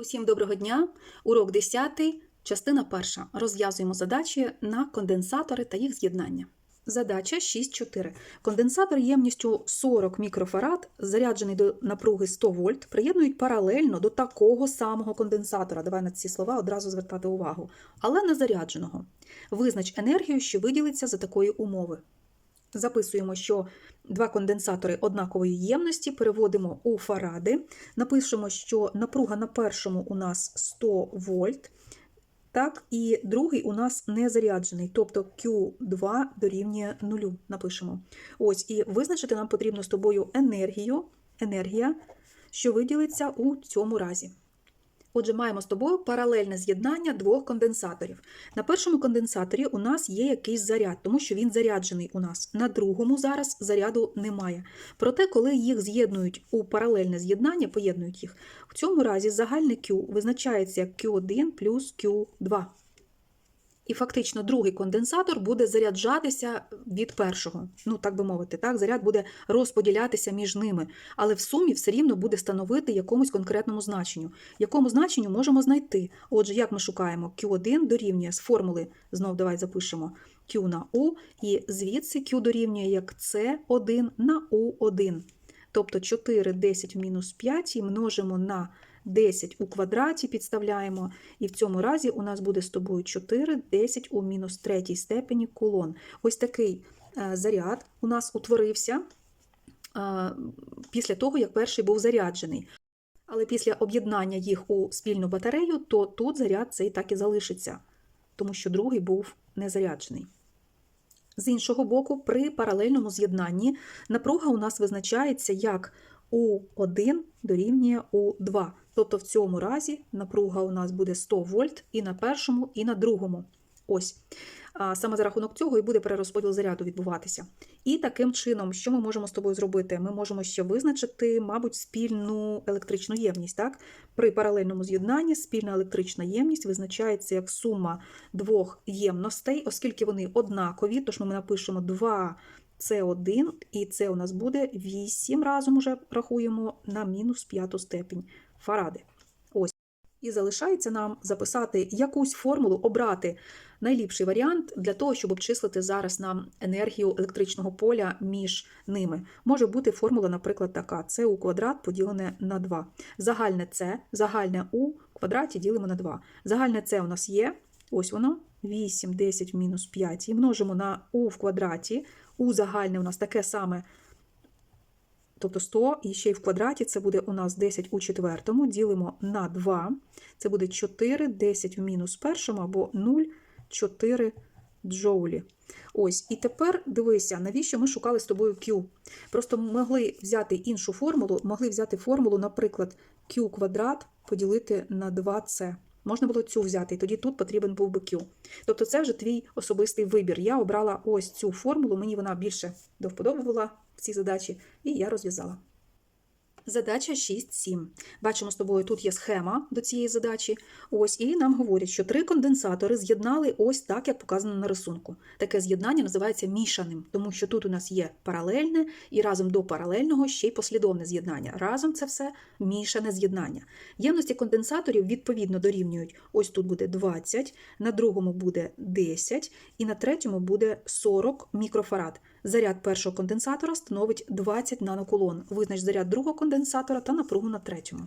Усім доброго дня! Урок 10, частина 1. Розв'язуємо задачі на конденсатори та їх з'єднання. Задача 6.4. Конденсатор ємністю 40 мікрофарад, заряджений до напруги 100 вольт, приєднують паралельно до такого самого конденсатора. Давай на ці слова одразу звертати увагу. Але не зарядженого. Визнач енергію, що виділиться за такої умови. Записуємо, що два конденсатори однакової ємності переводимо у фаради. Напишемо, що напруга на першому у нас 100 вольт, так, і другий у нас не заряджений, тобто Q2 дорівнює 0. Напишемо. Ось, і визначити нам потрібно з тобою енергію, енергія, що виділиться у цьому разі. Отже, маємо з тобою паралельне з'єднання двох конденсаторів. На першому конденсаторі у нас є якийсь заряд, тому що він заряджений у нас. На другому зараз заряду немає. Проте, коли їх з'єднують у паралельне з'єднання, поєднують їх, в цьому разі загальне Q визначається як Q1 плюс Q2. І фактично другий конденсатор буде заряджатися від першого. Ну, так би мовити, так, заряд буде розподілятися між ними, але в сумі все рівно буде становити якомусь конкретному значенню. Якому значенню можемо знайти? Отже, як ми шукаємо Q1 дорівнює з формули, знов давай запишемо Q на U, і звідси Q дорівнює як C1 на U1. Тобто 4 10 в мінус 5 і множимо на 10 у квадраті підставляємо, і в цьому разі у нас буде з тобою 4, 10 у мінус третій степені кулон. Ось такий е, заряд у нас утворився е, після того, як перший був заряджений. Але після об'єднання їх у спільну батарею, то тут заряд цей так і залишиться, тому що другий був не заряджений. З іншого боку, при паралельному з'єднанні напруга у нас визначається як У1 дорівнює У2. Тобто в цьому разі напруга у нас буде 100 вольт і на першому, і на другому. Ось. А Саме за рахунок цього і буде перерозподіл заряду відбуватися. І таким чином, що ми можемо з тобою зробити? Ми можемо ще визначити, мабуть, спільну електричну ємність. Так? При паралельному з'єднанні спільна електрична ємність визначається як сума двох ємностей, оскільки вони однакові, тож ми напишемо 2 С1, і це у нас буде 8 разом уже рахуємо на мінус п'яту степінь фаради. Ось. І залишається нам записати якусь формулу, обрати найліпший варіант для того, щоб обчислити зараз нам енергію електричного поля між ними. Може бути формула, наприклад, така: С у квадрат поділене на 2. Загальне С, загальне У квадраті ділимо на 2. Загальне С у нас є, ось воно, 8, 10 в мінус 5. І множимо на У в квадраті. У загальне у нас таке саме. Тобто 100 і ще й в квадраті це буде у нас 10 у четвертому, ділимо на 2. Це буде 4, 10 в мінус першому або 0, 4 джоулі. Ось, і тепер дивися, навіщо ми шукали з тобою Q. Просто могли взяти іншу формулу, могли взяти формулу, наприклад, Q квадрат поділити на 2C. Можна було цю взяти, і тоді тут потрібен був би Q. Тобто це вже твій особистий вибір. Я обрала ось цю формулу, мені вона більше до в цій задачі, і я розв'язала. Задача 6.7. Бачимо з тобою, тут є схема до цієї задачі. Ось, і нам говорять, що три конденсатори з'єднали ось так, як показано на рисунку. Таке з'єднання називається мішаним, тому що тут у нас є паралельне, і разом до паралельного ще й послідовне з'єднання. Разом це все мішане з'єднання. Ємності конденсаторів відповідно дорівнюють. Ось тут буде 20, на другому буде 10, і на третьому буде 40 мікрофарад. Заряд першого конденсатора становить 20 нанокулон. Визнач заряд другого конденсатора та напругу на третьому.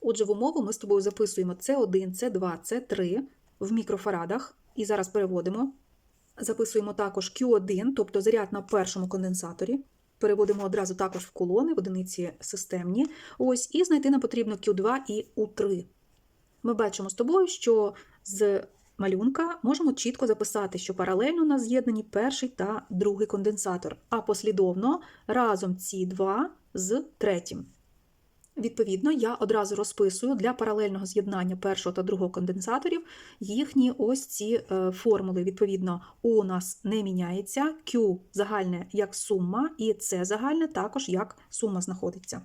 Отже, в умову ми з тобою записуємо С1, С2, С3 в мікрофарадах. І зараз переводимо. Записуємо також Q1, тобто заряд на першому конденсаторі. Переводимо одразу також в колони, в одиниці системні. Ось, і знайти нам потрібно Q2 і U3. Ми бачимо з тобою, що з малюнка можемо чітко записати, що паралельно у нас з'єднані перший та другий конденсатор, а послідовно разом ці два з третім. Відповідно, я одразу розписую для паралельного з'єднання першого та другого конденсаторів їхні ось ці е, формули. Відповідно, У у нас не міняється, Q загальне як сума, і С загальне також як сума знаходиться.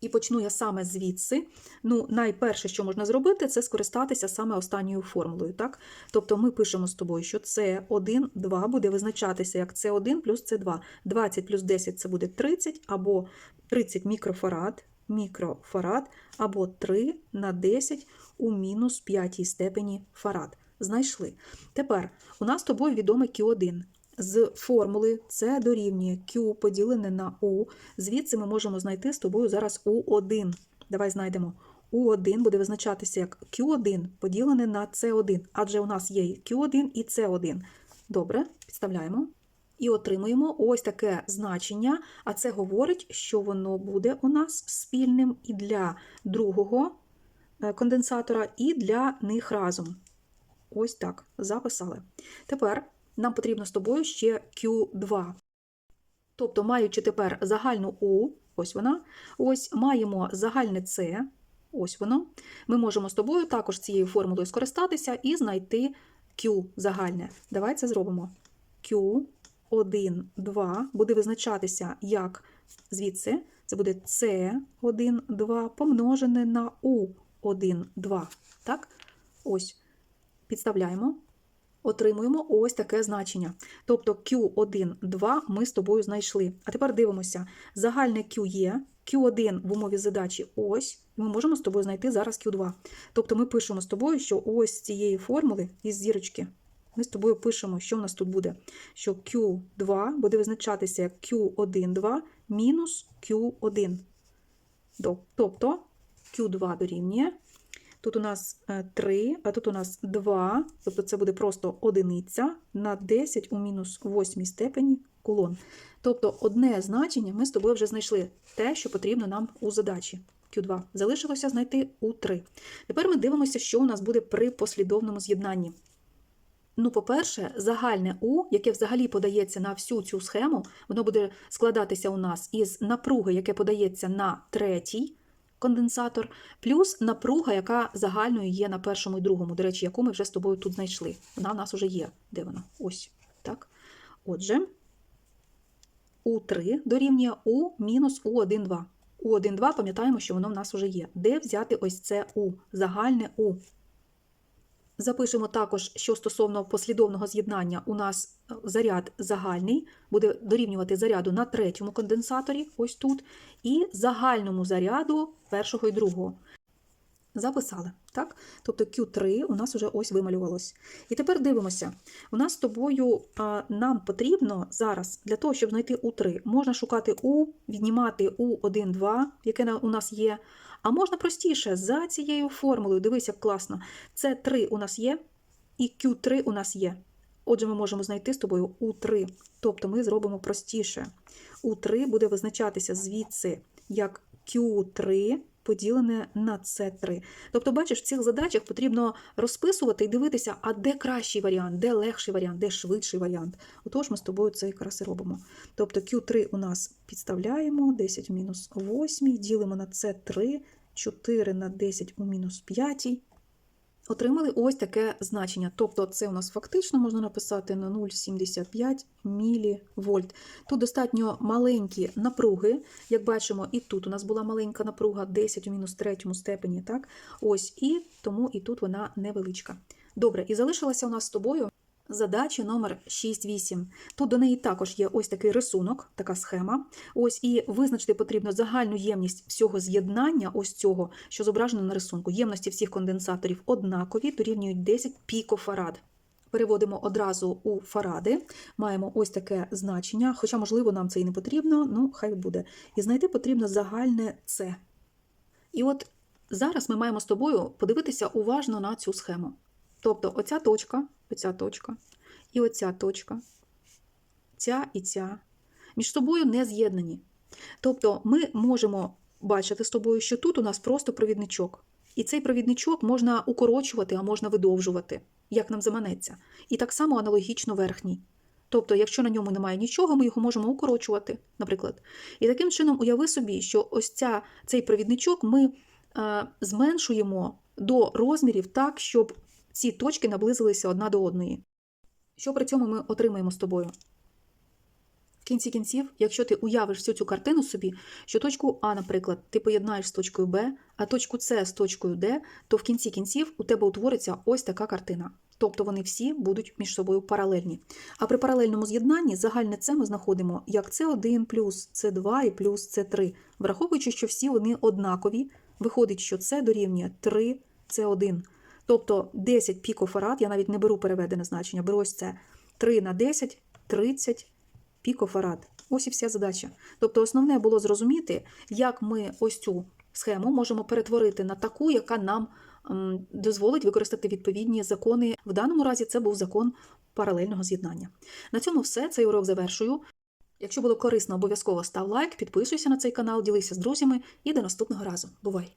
І почну я саме звідси. Ну, найперше, що можна зробити, це скористатися саме останньою формулою. Так? Тобто ми пишемо з тобою, що С1, 2 буде визначатися як С1 плюс С2. 20 плюс 10 це буде 30, або 30 мікрофарад. мікрофарад або 3 на 10 у мінус 5 степені фарад. Знайшли. Тепер у нас з тобою відоме Q1. З формули це дорівнює Q поділене на U. Звідси ми можемо знайти з тобою зараз U1. Давай знайдемо. U1 буде визначатися як Q1 поділене на C1, адже у нас є і Q1 і C1. Добре, підставляємо. І отримуємо ось таке значення, а це говорить, що воно буде у нас спільним і для другого е, конденсатора, і для них разом. Ось так, записали. Тепер нам потрібно з тобою ще Q2. Тобто, маючи тепер загальну U, ось вона, ось маємо загальне C, ось воно, ми можемо з тобою також цією формулою скористатися і знайти Q загальне. Давай це зробимо. Q1, 2 буде визначатися як звідси, це буде C1, 2 помножене на U1, 2. Так? Ось. Підставляємо, отримуємо ось таке значення. Тобто Q1, 2 ми з тобою знайшли. А тепер дивимося, загальне Q є, Q1 в умові задачі ось, і ми можемо з тобою знайти зараз Q2. Тобто ми пишемо з тобою, що ось з цієї формули із зірочки, ми з тобою пишемо, що в нас тут буде, що Q2 буде визначатися як Q1, 2 мінус Q1. Тобто Q2 дорівнює Тут у нас 3, а тут у нас 2, тобто це буде просто одиниця на 10 у мінус 8 степені кулон. Тобто одне значення ми з тобою вже знайшли те, що потрібно нам у задачі. Q2. Залишилося знайти U3. Тепер ми дивимося, що у нас буде при послідовному з'єднанні. Ну, по-перше, загальне U, яке взагалі подається на всю цю схему, воно буде складатися у нас із напруги, яке подається на третій конденсатор, плюс напруга, яка загальною є на першому і другому, до речі, яку ми вже з тобою тут знайшли. Вона в нас вже є. Де вона? Ось. Так. Отже, У3 дорівнює У мінус У1,2. У1,2, пам'ятаємо, що воно в нас вже є. Де взяти ось це У, загальне У? Запишемо також, що стосовно послідовного з'єднання, у нас е, заряд загальний буде дорівнювати заряду на третьому конденсаторі, ось тут, і загальному заряду першого і другого. Записали, так? Тобто Q3 у нас вже ось вималювалось. І тепер дивимося. У нас з тобою а, нам потрібно зараз для того, щоб знайти U3, можна шукати U, віднімати U1, 2, яке у нас є. А можна простіше, за цією формулою, дивись, як класно. Це 3 у нас є, і Q3 у нас є. Отже, ми можемо знайти з тобою U3. Тобто ми зробимо простіше. U3 буде визначатися звідси як Q3 поділене на це 3 Тобто, бачиш, в цих задачах потрібно розписувати і дивитися, а де кращий варіант, де легший варіант, де швидший варіант. Отож, ми з тобою це якраз і робимо. Тобто Q3 у нас підставляємо 10 в мінус 8, ділимо на це 3 4 на 10 у мінус 5. Отримали ось таке значення. Тобто, це у нас фактично можна написати на 0,75 мВ. Тут достатньо маленькі напруги. Як бачимо, і тут у нас була маленька напруга 10 у мінус третьому степені. Так? Ось, І тому і тут вона невеличка. Добре, і залишилася у нас з тобою задача номер 6-8. Тут до неї також є ось такий рисунок, така схема. Ось І визначити потрібно загальну ємність всього з'єднання, ось цього, що зображено на рисунку. Ємності всіх конденсаторів однакові, дорівнюють 10 пікофарад. Переводимо одразу у фаради, маємо ось таке значення, хоча, можливо, нам це і не потрібно, ну хай буде. І знайти потрібно загальне С. І от зараз ми маємо з тобою подивитися уважно на цю схему. Тобто оця точка, оця точка і оця точка, ця і ця, між собою не з'єднані. Тобто ми можемо бачити з тобою, що тут у нас просто провідничок. І цей провідничок можна укорочувати, а можна видовжувати, як нам заманеться. І так само аналогічно верхній. Тобто, якщо на ньому немає нічого, ми його можемо укорочувати, наприклад. І таким чином уяви собі, що ось ця, цей провідничок ми е, зменшуємо до розмірів так, щоб ці точки наблизилися одна до одної. Що при цьому ми отримаємо з тобою? В кінці кінців, якщо ти уявиш всю цю картину собі, що точку А, наприклад, ти поєднаєш з точкою Б, а точку С з точкою Д, то в кінці кінців у тебе утвориться ось така картина. тобто вони всі будуть між собою паралельні. А при паралельному з'єднанні загальне це ми знаходимо як С1 плюс С2 і плюс С3. Враховуючи, що всі вони однакові, виходить, що це дорівнює 3 С1. Тобто 10 пікофарад, я навіть не беру переведене значення, беру ось це 3 на 10 30 пікофарад. Ось і вся задача. Тобто, основне було зрозуміти, як ми ось цю схему можемо перетворити на таку, яка нам дозволить використати відповідні закони. В даному разі це був закон паралельного з'єднання. На цьому все. Цей урок завершую. Якщо було корисно, обов'язково став лайк, підписуйся на цей канал, ділися з друзями і до наступного разу. Бувай!